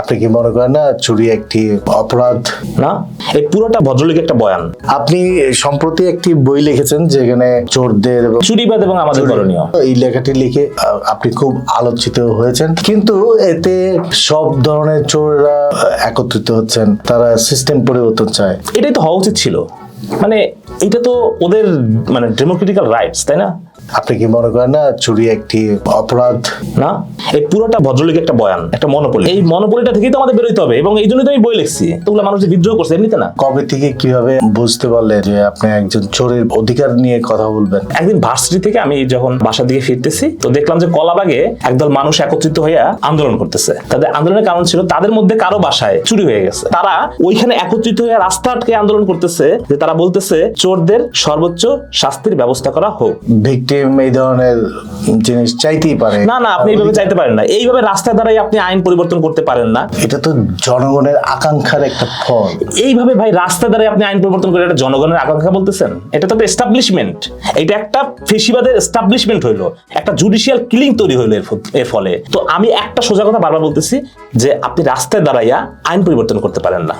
আপনি কি মনে করেন না চুরি একটি অপরাধ? না এই পুরোটা ভদ্রলোক একটা বয়ান। আপনি সম্প্রতি একটি বই লিখেছেন যেখানে চোরদের এবং চুরিবাদ এবং আমাদের করণীয়। এই লেখাটি লিখে আপনি খুব আলোচিত হয়েছেন। কিন্তু এতে সব ধরনের চোররা একত্রিত হচ্ছেন তারা সিস্টেম পরিবর্তন চায়। এটাই তো হওয়া উচিত ছিল। মানে এটা তো ওদের মানে ডেমোক্রেটিক্যাল রাইটস তাই না? আপনি কি মনে করেন না চুরি একটি অপরাধ? না এই পুরোটা ভদ্রলোক একটা বয়ান একটা মনোপলি এই মনোপলিটা থেকেই তো আমাদের বেরোতে হবে এবং এই জন্যই তো আমি বই লিখছি। তোগুলো মানুষ বিদ্রোহ করছে এমনিতে না। কবে থেকে কীভাবে বুঝতে পারলেন যে আপনি একজন চোরের অধিকার নিয়ে কথা বলবেন? একদিন ভার্সিটি থেকে আমি যখন বাসার দিকে ফিরতেছি তো দেখলাম যে কলাবাগে একদল মানুষ একত্রিত হইয়া আন্দোলন করতেছে। তাদের আন্দোলনের কারণ ছিল তাদের মধ্যে কারও বাসায় চুরি হয়ে গেছে। তারা ওইখানে একত্রিত হয়ে রাস্তা আটকে আন্দোলন করতেছে যে তারা বলতেছে চোরদের সর্বোচ্চ শাস্তির ব্যবস্থা করা হোক। ভিকটিম এই ধরনের জিনিস চাইতেই পারে। না না আপনি এইভাবে চাইতে পারেন না। এইভাবে রাস্তায় দাঁড়াই আপনি আইন পরিবর্তন করতে পারেন না। এটা তো জনগণের আকাঙ্ক্ষার একটা ফল। এইভাবে ভাই রাস্তা দ্বারা আপনি আইন পরিবর্তন করে একটা জনগণের আকাঙ্ক্ষা বলতেছেন? এটা তো এস্টাবলিশমেন্ট এটা একটা ফেসিবাদের এস্টাবলিশমেন্ট হইল। একটা জুডিশিয়াল কিলিং তৈরি হইল এর এর ফলে। তো আমি একটা সোজা কথা বারবার বলতেছি যে আপনি রাস্তায় দাঁড়াইয়া আইন পরিবর্তন করতে পারেন না।